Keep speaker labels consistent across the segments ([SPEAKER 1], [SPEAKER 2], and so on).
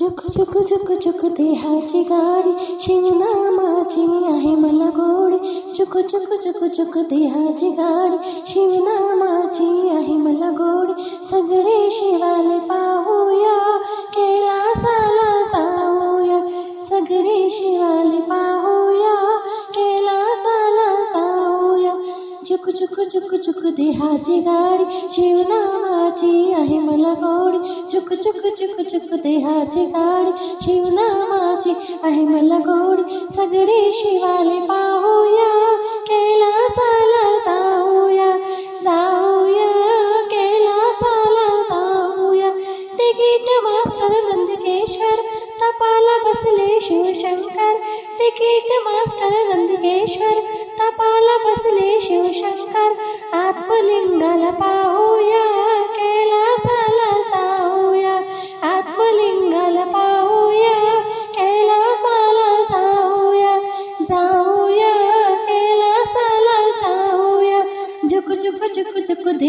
[SPEAKER 1] झुक झुक झुक झुक देहाची गाडी शिवनामाची आहे मला गोडी. झुक झुक झुक झुक देहाची गाडी शिवनामाची आहे मला गोडी. सगळे शिवाले पाहूया, कैलासाला जाऊया. सगळे शिवाले पाहूया, कैलासाला जाऊया. झुक झुक झुक झुक देहाची गाडी गोडी झुक झुक झुक झुक देहाची गाडी शिवनामाची आहे मला गोडी, सगळे शिवाले पाहूया कैलासाला जाऊया जाऊया कैलासाला जाऊया. तिकीट मास्टर नंदिकेश्वर, तपाला बसले शिवशंकर. तिकीट मास्टर नंदिकेश्वर, तपाला बसले शिवशंकर. आत्मलिंगाला पाहूया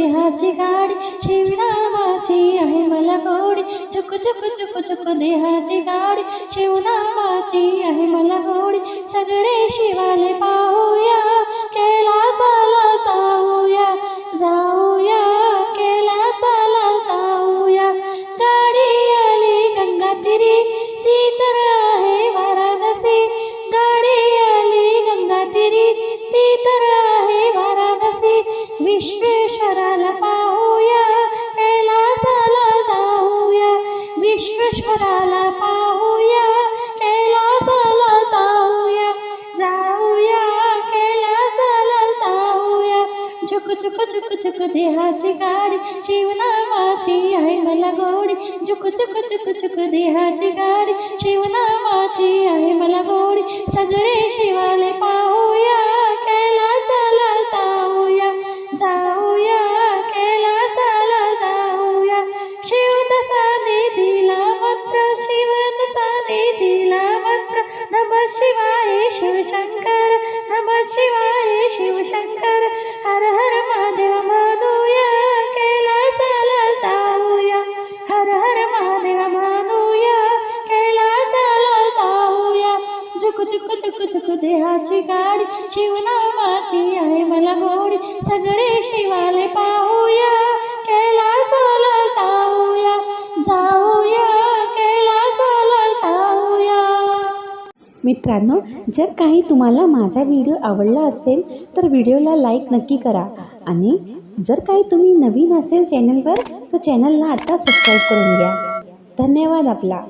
[SPEAKER 1] देहाची गाडी शिवनामाची आहे मला गोडी चुक चुक चुक चुक देहाची गाडी शिवनामाची आहे मला गोडी सगळे शिवाले पाहूया देहाची गाडी शिवनामाची आहे मला गोडी झुक झुक झुक झुक देहाची गाडी। गाड शिवनामाची आहे मला गोड. सगळे शिवाले पाहूया कैलासाला जाऊया. जाऊया कैलासाला जाऊया.
[SPEAKER 2] मित्रांनो जर काही तुम्हाला माझा व्हिडिओ आवडला असेल तर व्हिडिओला लाईक नक्की करा. आणि जर काही तुम्ही नवीन असेल चॅनलवर तर चॅनलला आता सबस्क्राईब करून घ्या. धन्यवाद आपला.